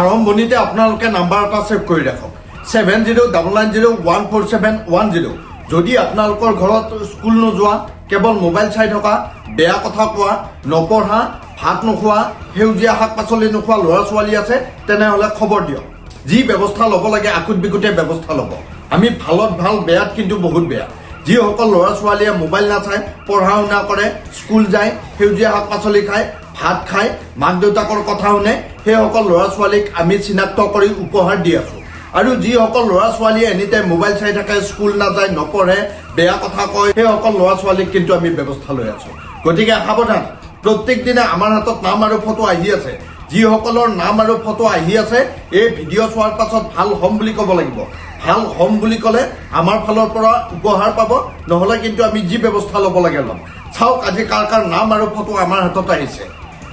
আৰম্ভণিতে আপোনালোকে নাম্বাৰ এটা ছেভ কৰি ৰাখক। Seven zero' double nine zero' one four seven one zero' যদি আপোনালোকৰ ঘৰত স্কুল নোযোৱা, কেৱল মোবাইল চাই থকা, বেয়া কথা কোৱা, নপঢ়া, ভাত নোখোৱা, সেউজীয়া শাক পাচলি নোখোৱা ল'ৰা ছোৱালী আছে, তেনেহ'লে খবৰ দিয়ক। যি ব্যৱস্থা ল'ব লাগে আকুট বিকুটে ব্যৱস্থা ল'ব। আমি ভালত ভালো, বেয়াত কিন্তু বহুত বেয়া। যিসকল ল'ৰা ছোৱালীয়ে মোবাইল নাচায় পঢ়া শুনা কৰে, স্কুল যায়, সেউজীয়া শাক পাচলি খায়, ভাত খায় মাক দেউতাকৰ কথা শুনে সেইসকল ল'ৰা ছোৱালীক আমি চিনাক্ত কৰি উপহাৰ দি আছোঁ। আৰু যিসকল ল'ৰা ছোৱালীয়ে এনি টাইম মোবাইল চাই থাকে, স্কুল নাযায়, নপঢ়ে, বেয়া কথা কয়, সেইসকল ল'ৰা ছোৱালীক কিন্তু আমি ব্যৱস্থা লৈ আছোঁ। গতিকে সাৱধান, প্ৰত্যেক দিনে আমাৰ হাতত নাম আৰু ফটো আহি আছে। যিসকলৰ নাম আৰু ফটো আহি আছে, এই ভিডিঅ' চোৱাৰ পাছত ভালো হ'ম বুলি ক'ব লাগিব। ভালো হ'ম বুলি ক'লে আমাৰ ফালৰ পৰা উপহাৰ পাব, নহ'লে কিন্তু আমি যি ব্যৱস্থা ল'ব লাগে ল'ম। চাওক আজি কাৰ কাৰ নাম আৰু ফটো আমাৰ হাতত আহিছে।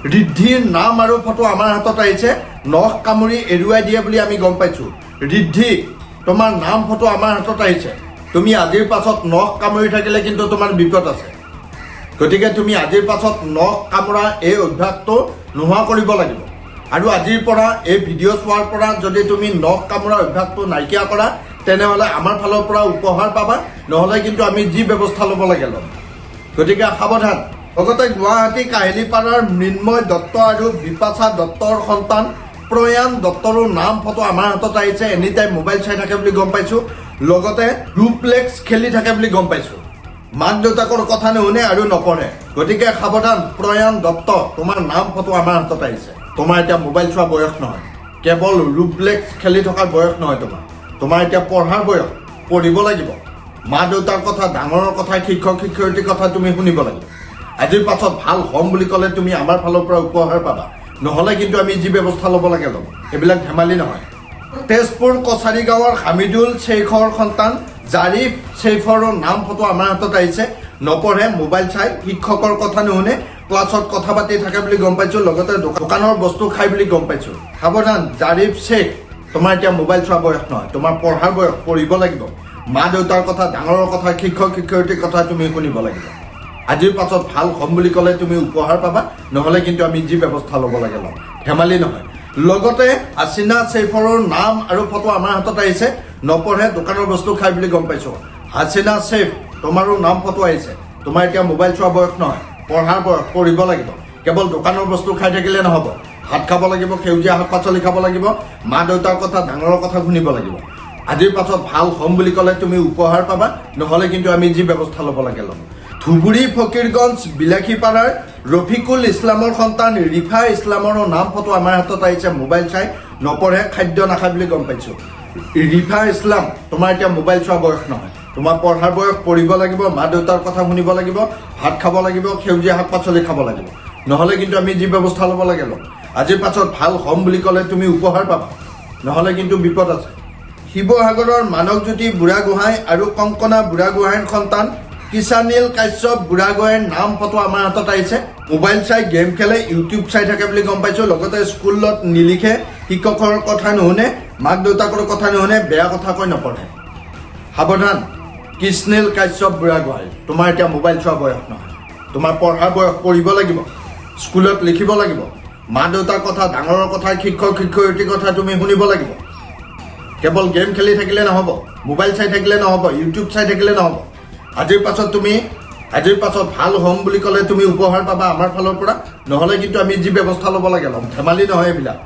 ঋদ্ধিৰ নাম আৰু ফটো আমাৰ হাতত আহিছে। নখ কামুৰি এৰুৱাই দিয়ে বুলি আমি গম পাইছোঁ। ঋদ্ধি, তোমাৰ নাম ফটো আমাৰ হাতত আহিছে। তুমি আজিৰ পাছত নখ কামুৰি থাকিলে কিন্তু তোমাৰ বিপদ আছে। গতিকে তুমি আজিৰ পাছত নখ কামোৰা এই অভ্যাসটো নোহোৱা কৰিব লাগিব। আৰু আজিৰ পৰা, এই ভিডিঅ' চোৱাৰ পৰা যদি তুমি নখ কামোৰা অভ্যাসটো নাইকিয়া কৰা, তেনেহ'লে আমাৰ ফালৰ পৰা উপহাৰ পাবা। নহ'লে কিন্তু আমি যি ব্যৱস্থা ল'ব লাগে ল'ম। গতিকে সাৱধান। লগতে গুৱাহাটী কাহিলীপাৰাৰ মৃন্ময় দত্ত আৰু বিপাশা দত্তৰ সন্তান প্ৰয়াণ দত্তৰো নাম ফটো আমাৰ হাতত আহিছে। এনি টাইম মোবাইল চাই থাকে বুলি গম পাইছোঁ। লগতে ডুপ্লেক্স খেলি থাকে বুলি গম পাইছোঁ। মাক দেউতাকৰ কথা নুশুনে আৰু নপঢ়ে গতিকে সাৱধান, প্ৰয়াণ দত্ত, তোমাৰ নাম ফটো আমাৰ হাতত আহিছে। তোমাৰ এতিয়া মোবাইল চোৱা বয়স নহয়। কেৱল ৰুপ্লেক্স খেলি থকাৰ বয়স নহয় তোমাৰ। তোমাৰ এতিয়া পঢ়াৰ বয়স। পঢ়িব লাগিব। মা দেউতাৰ কথা, ডাঙৰৰ কথা শিক্ষক শিক্ষয়িত্ৰীৰ কথা তুমি শুনিব লাগিব। আজিৰ পাছত ভালো হ'ম বুলি ক'লে তুমি আমাৰ ফালৰ পৰা উপহাৰ পাবা। নহ'লে কিন্তু আমি যি ব্যৱস্থা ল'ব লাগে ল'ম। এইবিলাক ধেমালি নহয়। তেজপুৰ কছাৰী গাঁৱৰ হামিদুল শ্বেইখৰ সন্তান জাৰিফ শ্বেইখৰৰ নাম ফটো আমাৰ হাতত আহিছে। নপঢ়ে, মোবাইল চাই, শিক্ষকৰ কথা নুশুনে, ক্লাছত কথা পাতি থাকে বুলি গম পাইছোঁ, লগতে দোকা- দোকানৰ বস্তু খাই বুলি গম পাইছোঁ। সাৱধান, জাৰিফ শ্বেইখ, তোমাৰ এতিয়া মোবাইল চোৱা বয়স নহয়, তোমাৰ পঢ়াৰ বয়স, পঢ়িব লাগিব। মা দেউতাৰ কথা, ডাঙৰৰ কথা শিক্ষক শিক্ষয়িত্ৰীৰ কথা তুমি শুনিব লাগিব। আজিৰ পাছত ভালো হ'ম বুলি ক'লে তুমি উপহাৰ পাবা, নহ'লে কিন্তু আমি যি ব্যৱস্থা ল'ব লাগে ল'ম। ধেমালি নহয়। লগতে আচিনা চেইফৰৰ নাম আৰু ফটো আমাৰ হাতত আহিছে। নপঢ়ে, দোকানৰ বস্তু খাই বুলি গম পাইছোঁ। হাচিনা চেইফ, তোমাৰো নাম ফটো আহিছে। তোমাৰ এতিয়া মোবাইল চোৱা বয়স নহয়, পঢ়াৰ বয়স, পঢ়িব লাগিব। কেৱল দোকানৰ বস্তু খাই থাকিলে নহ'ব। ভাত খাব লাগিব, সেউজীয়া শাক পাচলি খাব লাগিব, মা দেউতাৰ কথা, ডাঙৰৰ কথা শুনিব লাগিব। আজিৰ পাছত ভালো হ'ম বুলি ক'লে তুমি উপহাৰ পাবা, নহ'লে কিন্তু আমি যি ব্যৱস্থা ল'ব লাগে ল'ম। ধুবুৰী ফকীৰগঞ্জ বিলাসীপাৰাৰ ৰফিকুল ইছলামৰ সন্তান ৰিফা ইছলামৰো নাম ফটো আমাৰ হাতত আহিছে মোবাইল চাই। নপঢ়ে খাদ্য নাখায় বুলি গম পাইছোঁ। ৰিফা ইছলাম তোমাৰ এতিয়া মোবাইল চোৱা বয়স নহয়। তোমাৰ পঢ়াৰ বয়স পঢ়িব লাগিব মা দেউতাৰ কথা শুনিব লাগিব ভাত খাব লাগিব সেউজীয়া শাক পাচলি খাব লাগিব। নহ'লে কিন্তু আমি যি ব্যৱস্থা ল'ব লাগে ল'ম। আজিৰ পাছত ভাল হ'ম বুলি ক'লে তুমি উপহাৰ পাবা। নহ'লে কিন্তু বিপদ আছে। শিৱসাগৰৰ মানৱজ্যোতি বুঢ়াগোহাঁই আৰু কংকনা বুঢ়াগোহাঁইৰ সন্তান কিষানীল কাশ্যপ বুঢ়াগোহাঁইৰ নাম ফটো আমাৰ হাতত আহিছে। মোবাইল চাই, গেম খেলে, ইউটিউব চাই থাকে বুলি গম পাইছোঁ। লগতে স্কুলত নিলিখে, শিক্ষকৰ কথা নুশুনে, মাক দেউতাকৰ কথা নুশুনে, বেয়া কথা কৈ নপঢ়ে। সাৱধান, কৃষ্ণেল কাশ্যপ বুঢ়াগোহাঁই তোমাৰ এতিয়া মোবাইল চোৱা বয়স নহয়। তোমাৰ পঢ়াৰ বয়স পঢ়িব লাগিব। স্কুলত লিখিব লাগিব। মা দেউতাৰ কথা, ডাঙৰৰ কথা, শিক্ষক, শিক্ষয়িত্ৰীৰ কথা তুমি শুনিব লাগিব। কেৱল গেম খেলি থাকিলে নহ'ব। মোবাইল চাই থাকিলে নহ'ব। ইউটিউব চাই থাকিলে নহ'ব। আজিৰ পাছত তুমি, আজিৰ পাছত ভালো হ'ম বুলি ক'লে তুমি উপহাৰ পাবা আমাৰ ফালৰ পৰা। নহ'লে কিন্তু আমি যি ব্যৱস্থা ল'ব লাগে ল'ম ধেমালি নহয় এইবিলাক।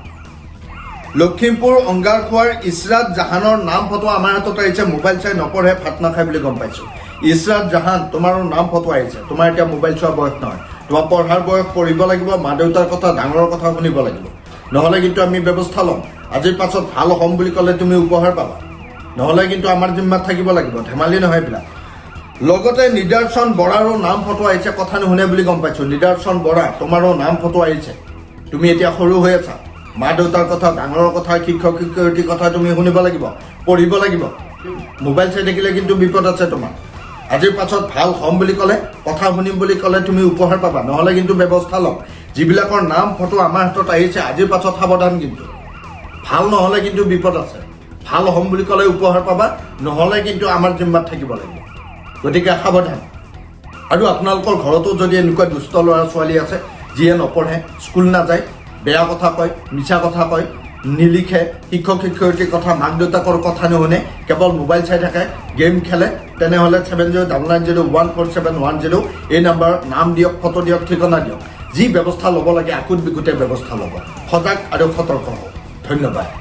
লখিমপুৰ অংগাৰখোৱাৰ ইছৰাত জাহানৰ নাম ফটো আমাৰ হাতত আহিছে, মোবাইল চাই নপঢ়ে, ভাত নাখায় বুলি গম পাইছোঁ। ইছৰাত জাহান, তোমাৰো নাম ফটো আহিছে। তোমাৰ এতিয়া মোবাইল চোৱা বয়স নহয়। তোমাৰ পঢ়াৰ বয়স পঢ়িব লাগিব, মা দেউতাৰ কথা, ডাঙৰৰ কথা শুনিব লাগিব। নহ'লে কিন্তু আমি ব্যৱস্থা ল'ম। আজিৰ পাছত ভালো হ'ম বুলি ক'লে তুমি উপহাৰ পাবা। নহ'লে কিন্তু আমাৰ জিম্মাত থাকিব লাগিব। ধেমালি নহয় এইবিলাক। লগতে নিদৰ্শন বৰাৰো নাম ফটো আহিছে কথা নুশুনে বুলি গম পাইছোঁ। নিদৰ্শন বৰা, তোমাৰো নাম ফটো আহিছে তুমি এতিয়া সৰু হৈ আছা। মা দেউতাৰ কথা, ডাঙৰৰ কথা, শিক্ষক শিক্ষয়িত্ৰীৰ কথা তুমি শুনিব লাগিব, পঢ়িব লাগিব। মোবাইল চাই থাকিলে কিন্তু বিপদ আছে তোমাৰ। আজিৰ পাছত ভালো হ'ম বুলি ক'লে, কথা শুনিম বুলি ক'লে তুমি উপহাৰ পাবা। নহ'লে কিন্তু ব্যৱস্থা ল'ম। যিবিলাকৰ নাম ফটো আমাৰ হাতত আহিছে, আজিৰ পাছত সাৱধান কিন্তু। ভালো নহ'লে কিন্তু বিপদ আছে। ভালো হ'ম বুলি ক'লে উপহাৰ পাবা, নহ'লে কিন্তু আমাৰ জিম্মাত থাকিব লাগিব। গতিকে সাৱধান। আৰু আপোনালোকৰ ঘৰতো যদি এনেকুৱা দুষ্ট ল'ৰা ছোৱালী আছে, যিয়ে নপঢ়ে, স্কুল নাযায়, বেয়া কথা কয়, মিছা কথা কয়, নিলিখে, শিক্ষক শিক্ষয়িত্ৰীৰ কথা, মাক দেউতাকৰ কথা নুশুনে, কেৱল মোবাইল চাই থাকে, গেম খেলে, তেনেহ'লে seven zero' double nine zero' one four seven one zero' এই নাম্বাৰ নাম দিয়ক, ফটো দিয়ক, ঠিকনা দিয়ক। যি ব্যৱস্থা ল'ব লাগে আকুট বিকুটে ব্যৱস্থা ল'ব। সজাগ আৰু সতৰ্ক হওক। ধন্যবাদ।